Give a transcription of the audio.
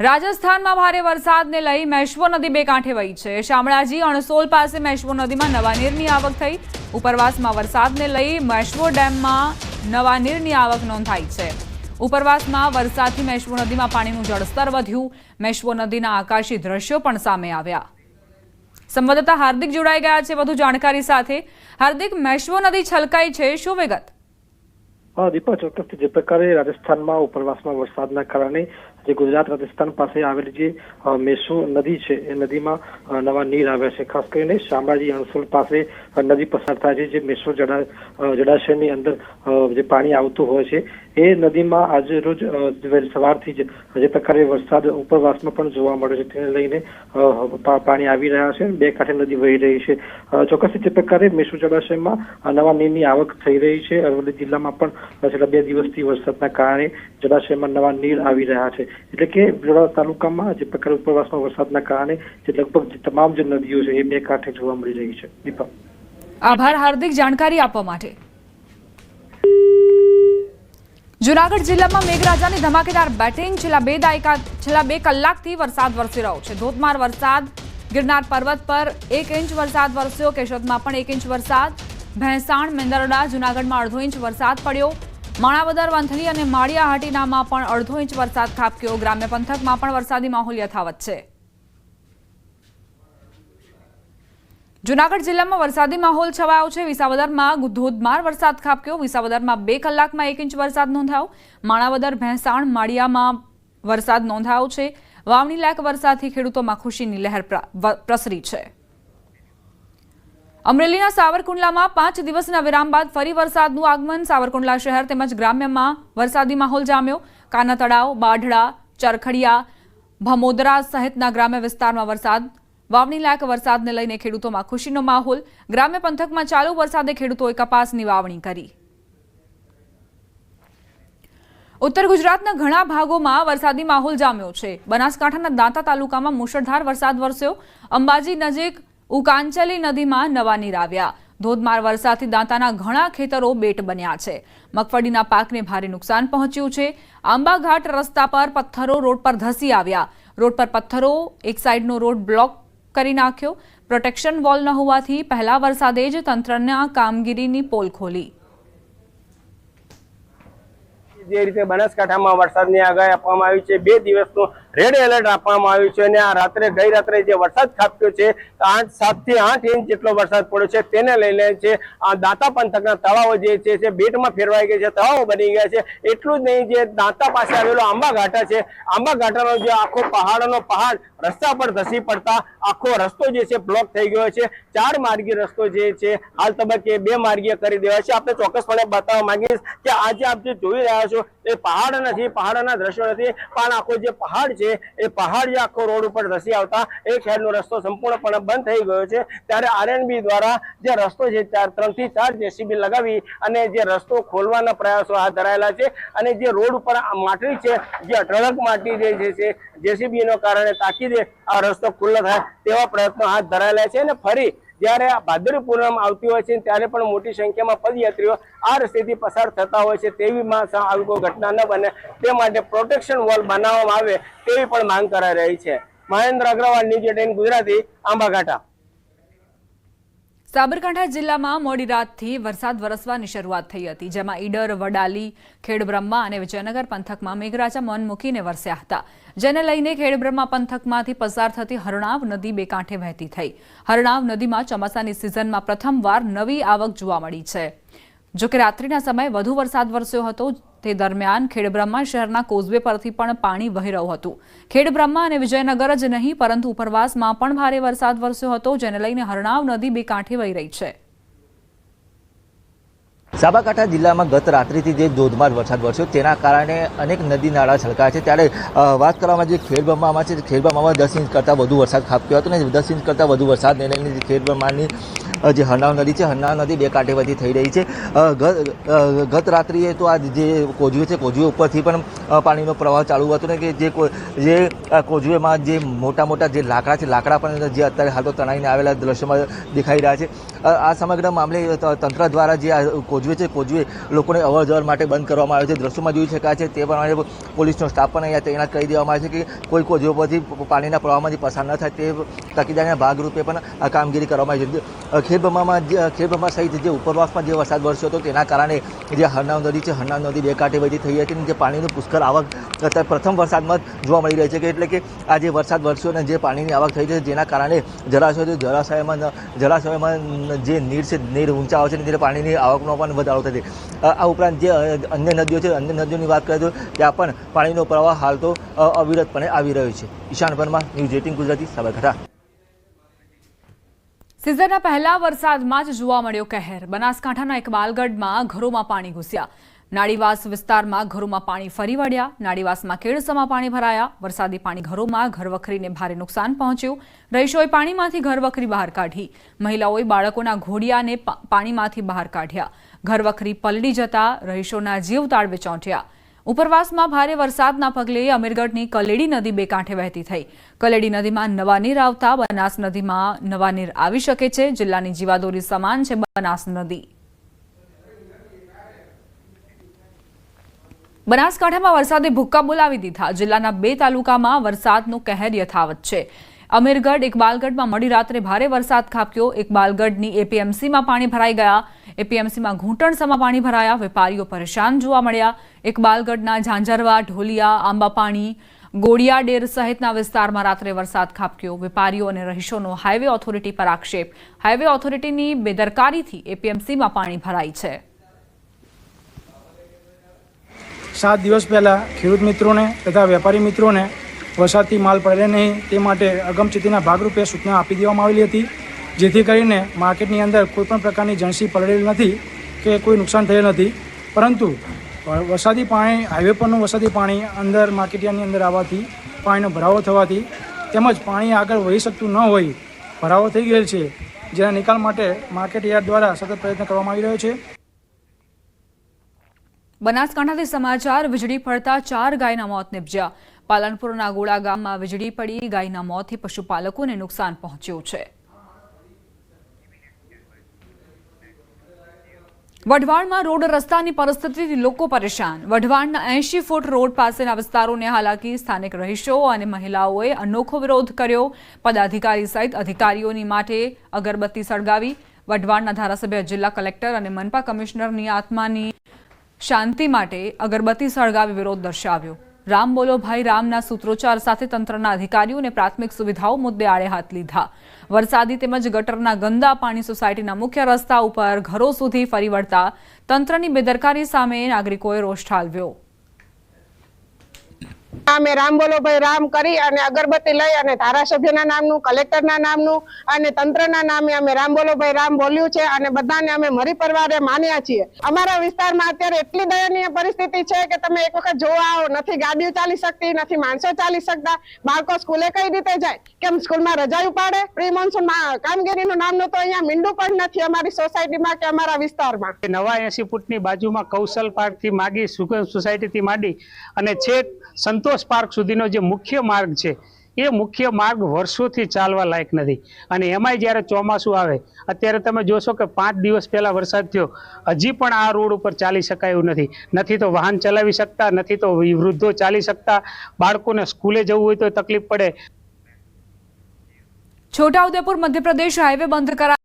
રાજસ્થાનમાં ભારે વરસાદને લઈ મેશ્વો નદી બે કાંઠે વહી છે. શામળાજી અણસોલ પાસે મેશ્વો નદીમાં નવા નીરની આવક થઈ. ઉપરવાસમાં વરસાદને લઈ મેશ્વો ડેમમાં નવા નીરની આવક નોંધાઈ છે. ઉપરવાસમાં વરસાદથી મેશ્વો નદીમાં પાણીનું જળસ્તર વધ્યું. મેશ્વો નદીના આકાશી દ્રશ્યો પણ સામે આવ્યા. સંવાદદાતા હાર્દિક જોડાઈ ગયા છે વધુ જાણકારી સાથે. હાર્દિક, મેશ્વો નદી છલકાઈ છે. શું વિગત? હા, દીપા ચોક્કસ જે પ્રકારે રાજસ્થાનમાં ઉપરવાસમાં વરસાદના કારણે જે ગુજરાત રાજસ્થાન પાસે આવેલી જે મેસો નદી છે, એ નદીમાં નવા નીર આવ્યા છે. ખાસ કરીને શામળાજી અણસોલ પાસે નદી પસાર થાય છે, જે મેસો જળા જળાશયની અંદર જે પાણી આવતું હોય છે, એ નદીમાં આજે રોજ સવારથી જ, જે પ્રકારે વરસાદ ઉપરવાસમાં પણ જોવા મળ્યો છે. તેને લઈને પાણી આવી રહ્યા છે બે કાંઠે નદી વહી રહી છે. ચોક્કસ જે પ્રકારે મેસુ જળાશયમાં નવા નીરની આવક થઈ રહી છે. અરવલ્લી જિલ્લામાં પણ છેલ્લા બે દિવસથી વરસાદના કારણે જળાશયમાં નવા નીર આવી રહ્યા છે. એટલે કે વડોદરા તાલુકામાં જે પ્રકારે ઉપરવાસમાં વરસાદના કારણે જે લગભગ તમામ જે નદીઓ છે એ બે કાંઠે જોવા મળી રહી છે. દીપક. આભાર, હાર્દિક જાણકારી આપવા માટે. જુનાગઢ જિલ્લામાં મેઘરાજાની ધમાકેદાર બેટિંગ. છેલ્લા બે દાયકા, છેલ્લા બે કલાકથી વરસાદ વરસી રહ્યો છે. ધોધમાર વરસાદ, ગિરનાર પર્વત પર એક ઇંચ વરસાદ વરસ્યો, કેશોદમાં પણ એક ઇંચ વરસાદ. ભેંસાણ, મેંદરડા, જુનાગઢમાં અડધો ઇંચ વરસાદ પડ્યો. માણાવદર, વંથલી અને માળિયાહાટીનામાં પણ અડધો ઇંચ વરસાદ ખાબક્યો. ગ્રામ્ય પંથકમાં પણ વરસાદી માહોલ યથાવત છે. જુનાગઢ જિલ્લામાં વરસાદી માહોલ છવાયો છે. વિસાવદરમાં ધોધમાર વરસાદ ખાબક્યો. વિસાવદરમાં બે કલાકમાં એક ઇંચ વરસાદ નોંધાયો. માણાવદર, ભેંસાણ, માળિયામાં વરસાદ નોંધાયો છે. વાવણી લાયક વરસાદથી ખેડૂતોમાં ખુશીની લહેર પ્ર- પ્રસરી છે. અમરેલીના સાવરકુંડલામાં પાંચ દિવસના વિરામ બાદ ફરી વરસાદનું આગમન. સાવરકુંડલા શહેર તેમજ ગ્રામ્યમાં વરસાદી માહોલ જામ્યો. કાના તળાવ, બાઢડા, ચરખડિયા, ભમોદરા સહિતના ગ્રામ્ય વિસ્તારમાં વરસાદ. વાવણી લાયક વરસાદને લઈને ખેડૂતોમાં ખુશીનો માહોલ. ગ્રામ્ય પંથકમાં ચાલુ વરસાદે ખેડૂતોએ કપાસની વાવણી કરી. ઉત્તર ગુજરાતના ઘણા ભાગોમાં વરસાદી માહોલ જામ્યો છે. બનાસકાંઠાના દાંતા તાલુકામાં મુશળધાર વરસાદ વરસ્યો. અંબાજી નજીક ઉકાંચલી નદીમાં નવા નીર આવ્યા. ધોધમાર વરસાદથી દાંતાના ઘણા ખેતરો બેટ બન્યા છે. મગફળીના પાકને ભારે નુકસાન પહોંચ્યું છે. આંબાઘાટ રસ્તા પર પથ્થરો રોડ પર ધસી આવ્યા. રોડ પર પથ્થરો, એક સાઈડનો રોડ બ્લોક કરી નાખ્યો. પ્રોટેક્શન વોલ ન હોવાથી પહેલા વરસાદે જ તંત્રના કામગીરીની પોલ ખોલી. જે રીતે બનાસકાંઠામાં વરસાદની આગાહી આપવામાં આવી છે, બે દિવસનું રેડ એલર્ટ આપવામાં આવ્યું છે અને આ રાત્રે, ગઈ રાત્રે જે વરસાદ ખાબક્યો છે, આઠ સાતથી આઠ ઇંચ જેટલો વરસાદ પડ્યો છે, તેને લઈને છે આ દાંતા પંથકના તળાવો જે છે તે બેટમાં ફેરવાઈ ગયા છે, તળાવો બની ગયા છે, એટલું જ નહીં, જે દાંતા પાસે આવેલો આંબા ઘાટા છે, આંબાઘાટાનો જે આખો પહાડનો પહાડ રસ્તા પર ધસી પડતા આખો રસ્તો જે છે, બ્લોક થઈ ગયો છે. ચાર માર્ગી રસ્તો જે છે, હાલ તબક્કે બે માર્ગીય કરી દેવાય છે. આપણે ચોક્કસપણે બતાવવા માંગીશ કે આજે આપ જે જોઈ રહ્યા છો, એ પહાડ નથી, પહાડના દ્રશ્યો નથી, પણ આખો જે પહાડ છે એ પહાડી આખો રોડ ઉપર ધસી આવતા એક સાઈડનો રસ્તો સંપૂર્ણપણે બંધ થઈ ગયો છે. ત્યારે આરએનબી દ્વારા જે રસ્તો છે, ચાર ત્રણથી ચાર જેસીબી લગાવી અને જે રસ્તો ખોલવાના પ્રયાસો હાથ ધરાયેલા છે અને જે રોડ ઉપર માટી છે, જે અઢળક માટી જે છે જેસીબી નો કારણે તાકીદે આ રસ્તો ખુલ્લો થાય તેવા પ્રયત્નો હાથ ધરાયેલા છે અને ફરી જ્યારે ભાદરવી પૂનમ આવતી હોય છે, ત્યારે પણ મોટી સંખ્યામાં પદયાત્રીઓ આ રસ્તેથી પસાર થતા હોય છે તેવી આવી કોઈ ઘટના ન બને. તે માટે પ્રોટેક્શન વોલ બનાવવામાં આવે તેવી પણ માંગ કરાઈ રહી છે. Mahendra Agrawal news eighteen Gujarati, Ambaghata. Sabarkantha જિલ્લામાં મોડી રાતથી વરસાદ વરસવાની શરૂઆત થઈ હતી, જેમાં ઈડર, વડાલી, ખેડબ્રહ્મા અને વિજયનગર પંથકમાં મેઘરાજા મન મૂકીને વરસ્યા હતા. જેને લઈને ખેડબ્રહ્મા પંથકમાંથી પસાર થતી હરણાવ નદી બે કાંઠે વહેતી થઈ. હરણાવ નદીમાં ચોમાસાની સિઝનમાં પ્રથમવાર નવી આવક જોવા મળી છે. જોકે રાત્રિના સમયે વધુ વરસાદ વરસ્યો હતો, તે દરમિયાન ખેડબ્રહ્મા શહેરના કોઝવે પરથી પણ પાણી વહી રહ્યું હતું. ખેડબ્રહ્મા અને વિજયનગર જ નહીં, પરંતુ ઉપરવાસમાં પણ ભારે વરસાદ વરસ્યો હતો, જેને લઈને હરણાવ નદી બે કાંઠે વહી રહી છે. સાબરકાંઠા જિલ્લામાં ગત રાત્રિથી જે ધોધમાર વરસાદ વરસ્યો, તેના કારણે અનેક નદી નાળા છલકાયા છે. ત્યારે વાત કરવામાં જે ખેડબ્રહ્મામાં છે ખેડબ્રહ્મામાં દસ ઇંચ કરતાં વધુ વરસાદ ખાબક્યો હતો અને દસ ઇંચ કરતાં વધુ વરસાદને લઈને ખેડબ્રહ્માની જે હરનાવ નદી છે હરનાવ નદી બે કાંઠે બધી થઈ રહી છે. ગત રાત્રિએ તો આ જે કોજવે છે કોજવે ઉપરથી પણ પાણીનો પ્રવાહ ચાલુ હતો ને કે જે જે કોજવેમાં જે મોટા મોટા જે લાકડા છે, લાકડા પણ જે અત્યારે હાલ તો તણાઈને આવેલા દ્રશ્યમાં દેખાઈ રહ્યા છે. આ સમગ્ર મામલે તંત્ર દ્વારા જે આ કોજવે છે કોજવે લોકોને અવર જવર માટે બંધ કરવામાં આવ્યો છે. દ્રશ્યોમાં જોઈ શકાય છે, તે પ્રમાણે પોલીસનો સ્ટાફ પણ અહીંયા તૈનાત કરી દેવામાં આવે છે કે કોઈ કોજવે પરથી પાણીના પ્રવાહમાંથી પસાર ન થાય તે તકેદારીના ભાગરૂપે પણ આ કામગીરી કરવામાં આવી છે. ખેડબ્રહ્મામાં જે સહિત જે ઉપરવાસમાં જે વરસાદ વરસ્યો હતો, તેના કારણે જે હરનાવ નદી છે હરનાવ નદી બે કાંઠે વધી થઈ હતી અને જે પાણીનું પુષ્કળ આવક અત્યારે પ્રથમ વરસાદમાં જોવા મળી રહી છે કે એટલે કે આ જે વરસાદ વરસ્યો અને જે પાણીની આવક થઈ છે, જેના કારણે જળાશયો જળાશયમાં જળાશયમાં જે નીર છે, નીર ઊંચા આવે છે ને ત્યારે પાણીની આવકનો પણ વધારો થાય આ ઉપરાંત જે અન્ય નદીઓ છે, અન્ય નદીઓની વાત કરીએ તો ત્યાં પણ પાણીનો પ્રવાહ હાલ તો અવિરતપણે આવી રહ્યો છે. Ishan Varma news eighteen Gujarati, Sabarkantha. સિઝનના પહેલા વરસાદમાં જ જોવા મળ્યો કહેર. બનાસકાંઠાના ઇકબાલગઢમાં ઘરોમાં પાણી ઘૂસ્યા. નાડીવાસ વિસ્તારમાં ઘરોમાં પાણી ફરી વળ્યા. નાડીવાસમાં કેળસમાં પાણી ભરાયા. વરસાદી પાણી ઘરોમાં ઘરવખરીને ભારે નુકસાન પહોંચ્યું. રહીશોએ પાણીમાંથી ઘરવખરી બહાર કાઢી. મહિલાઓએ બાળકોના ઘોડિયાને પાણીમાંથી બહાર કાઢ્યા. ઘરવખરી પલળી જતા રહીશોના જીવ તાળવે ચોંટ્યા. ઉપરવાસમાં ભારે વરસાદના પગલે અમીરગઢની કલેડી નદી બે કાંઠે વહેતી થઈ. કલેડી નદીમાં નવા નીર આવતા બનાસ નદીમાં નવા નીર આવી શકે છે. જિલ્લાની જીવાદોરી સમાન છે બનાસ નદી. બનાસકાંઠામાં વરસાદે ભૂક્કા બોલાવી દીધા. જિલ્લાના બે તાલુકામાં વરસાદનો કહેર યથાવત છે. અમીરગઢ ઇકબાલગઢમાં મોડી રાત્રે ભારે વરસાદ ખાબક્યો. ઇકબાલગઢની એપીએમસીમાં પાણી ભરાઈ ગયા. એપીએમસીમાં ઘૂંટણસમાં પાણી ભરાયા, વેપારીઓ પરેશાન જોવા મળ્યા. ઇકબાલગઢના ઝાંઝરવા, ઢોલિયા, આંબાપાણી ગોળિયાડેર સહિતના વિસ્તારમાં રાત્રે વરસાદ ખાબક્યો. વેપારીઓ અને રહીશોનો હાઈવે ઓથોરિટી પર આક્ષેપ. હાઈવે ઓથોરિટીની બેદરકારીથી એપીએમસીમાં પાણી ભરાય છે. સાત દિવસ પહેલાં ખેડૂત મિત્રોને તથા વેપારી મિત્રોને વરસાદથી માલ પડે નહીં તે માટે અગમચેતીના ભાગરૂપે સૂચના આપી દેવામાં આવેલી હતી. જેથી કરીને માર્કેટની અંદર કોઈપણ પ્રકારની જણસી પલળેલી નથી કે કોઈ નુકસાન થયેલ નથી. પરંતુ વરસાદી પાણી, હાઈવે પરનું વરસાદી પાણી અંદર માર્કેટિયાની અંદર આવવાથી પાણીનો ભરાવો થવાથી તેમજ પાણી આગળ વહી શકતું ન હોય, ભરાવો થઈ ગયેલ છે, જેના નિકાલ માટે માર્કેટ યાર્ડ દ્વારા સતત પ્રયત્ન કરવામાં આવી રહ્યો છે. બનાસકાંઠાથી સમાચાર, વીજળી પડતા ચાર ગાયના મોત નિપજ્યા. પાલનપુરના ગોળા ગામમાં વીજળી પડી, ગાયના મોતથી પશુપાલકોને નુકસાન પહોંચ્યું છે. વઢવાણમાં રોડ રસ્તાની પરિસ્થિતિથી લોકો પરેશાન. વઢવાણના એંશી ફૂટ રોડ પાસેના વિસ્તારોને હાલાકી સ્થાનિક રહીશો અને મહિલાઓએ અનોખો વિરોધ કર્યો. પદાધિકારી સહિત અધિકારીઓની માટે અગરબત્તી સળગાવી. વઢવાણના ધારાસભ્ય જિલ્લા કલેક્ટર અને મનપા કમિશનરની આત્માની શાંતિ માટે અગરબત્તી સળગાવી વિરોધ દર્શાવ્યો. રામ બોલો ભાઈ, રામના સૂત્રોચ્ચાર સાથે તંત્રના અધિકારીઓને પ્રાથમિક સુવિધાઓ મુદ્દે આડે હાથ લીધા. વરસાદી તેમજ ગટરના ગંદા પાણી સોસાયટીના મુખ્ય રસ્તા ઉપર ઘરો સુધી ફરી વળતા તંત્રની બેદરકારી સામે નાગરિકોએ રોષ ઠાલવ્યો. અમે રામ બોલો રામ કરી અને અગરબત્તી લઈ અને ધારાસભ્યના નામનું, કલેક્ટરના નામનું અને તંત્રના નામે અમે રામ બોલો રામ બોલ્યું છે અને બધાને અમે મરી પરવારે માન્યા છીએ. અમારા વિસ્તારમાં અત્યારે એટલી દયનીય પરિસ્થિતિ છે કે તમે એક વખત જોવા આવો, નથી ગાડીઓ ચાલી શકતી, નથી માણસો ચાલી શકતા, બાળકો સ્કૂલે કઈ રીતે જાય? કેમ સ્કૂલમાં રજા ઉપાડે? પ્રી મોન્સૂન કામગીરીનું નામનું તો અહીંયા મીંડું પણ નથી અમારી સોસાયટીમાં કે અમારા વિસ્તારમાં. નવા એસી ફૂટની બાજુમાં કૌશલ પાર્કથી માગી સુગમ સોસાયટીથી માંડી અને છેક સંતોષ પાર્ક સુધીનો જે મુખ્ય માર્ગ છે, એ મુખ્ય માર્ગ વર્ષોથી ચાલવા લાયક નથી. અને એમાંય જ્યારે ચોમાસું આવે, અત્યારે તમે જોશો કે પાંચ દિવસ પહેલા વરસાદ થયો, હજી પણ આ રોડ ઉપર ચાલી શકાય એવું નથી. નથી તો વાહન ચલાવી શકતા, નથી તો વૃદ્ધો ચાલી શકતા, બાળકોને સ્કૂલે જવું હોય તો તકલીફ પડે. છોટાઉદેપુર, મધ્યપ્રદેશ હાઈવે બંધ કરાયા